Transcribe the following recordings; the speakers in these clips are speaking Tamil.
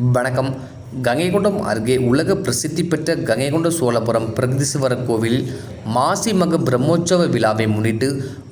வணக்கம். கங்கைகொண்டம் அருகே உலக பிரசித்தி பெற்ற கங்கைகொண்ட சோழபுரம் பிரகதீஸ்வரர் கோவிலில் மாசி மக பிரம்மோற்சவ விழாவை முன்னிட்டு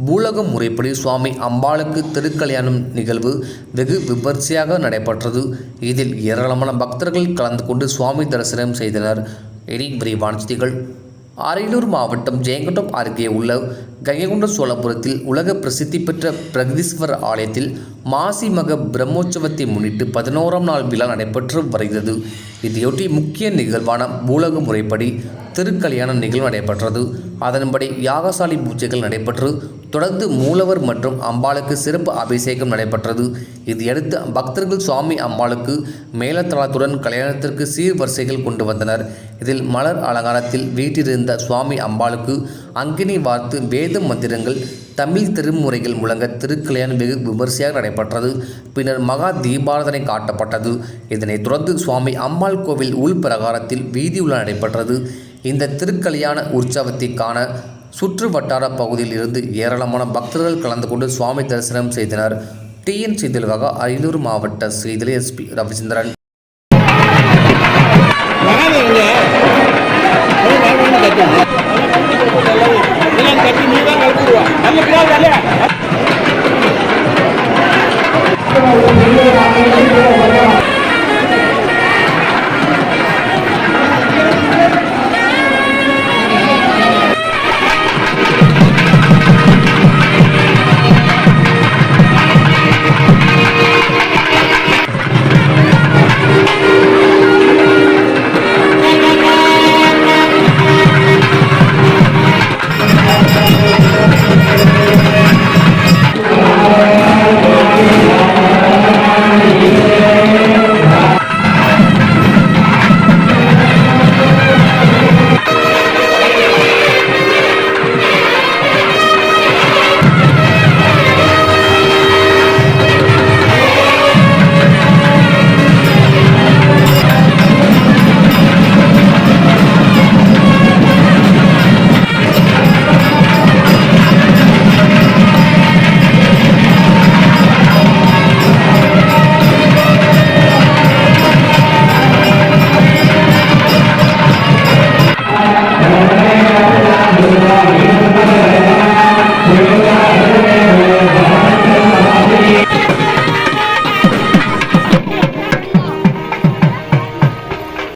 பூலகம் முறைப்படி சுவாமி அம்பாளுக்கு திருக்கல்யாணம் நிகழ்வு வெகு விமர்சையாக நடைபெற்றது. இதில் ஏராளமான பக்தர்கள் கலந்து கொண்டு சுவாமி தரிசனம் செய்தனர். இனி விரிவான செய்திகள். அரியலூர் மாவட்டம் ஜெயங்கொண்டம் அருகே உள்ள கங்கைகொண்ட சோழபுரத்தில் உலக பிரசித்தி பெற்ற பிரகதீஸ்வரர் ஆலயத்தில் மாசி மக பிரம்மோற்சவத்தை முன்னிட்டு பதினோராம் நாள் விழா நடைபெற்று வருகிறது. இதையொட்டி முக்கிய நிகழ்வான பூலக முறைப்படி திருக்கல்யாண நிகழ்வு நடைபெற்றது. அதன்படி யாகசாலை பூஜைகள் நடைபெற்று தொடர்ந்து மூலவர் மற்றும் அம்பாளுக்கு சிறப்பு அபிஷேகம் நடைபெற்றது. இதையடுத்து பக்தர்கள் சுவாமி அம்பாளுக்கு மேலத்தளத்துடன் கல்யாணத்திற்கு சீர்வரிசைகள் கொண்டு வந்தனர். இதில் மலர் அலங்காரத்தில் வீட்டிலிருந்த சுவாமி அம்பாளுக்கு அங்கினி வார்த்து வேத மந்திரங்கள் தமிழ் திருமுறைகள் முழங்க திருக்கல்யாணம் வெகு விமர்சையாக நடைபெற்றது. பின்னர் மகா தீபாரதனை காட்டப்பட்டது. இதனைத் தொடர்ந்து சுவாமி அம்பாள் கோவில் உள் பிரகாரத்தில் வீதி உலா நடைபெற்றது. இந்த திருக்கல்யாண உற்சவத்தை காண சுற்று வட்டார பகுதியில் இருந்து ஏராளமான பக்தர்கள் கலந்து கொண்டு சுவாமி தரிசனம் செய்தனர். டிஎன் செய்திலுக்காக அரியலூர் மாவட்ட செய்தில் எஸ்பி ரவிச்சந்திரன். கட்டி நீ தான் நல்ல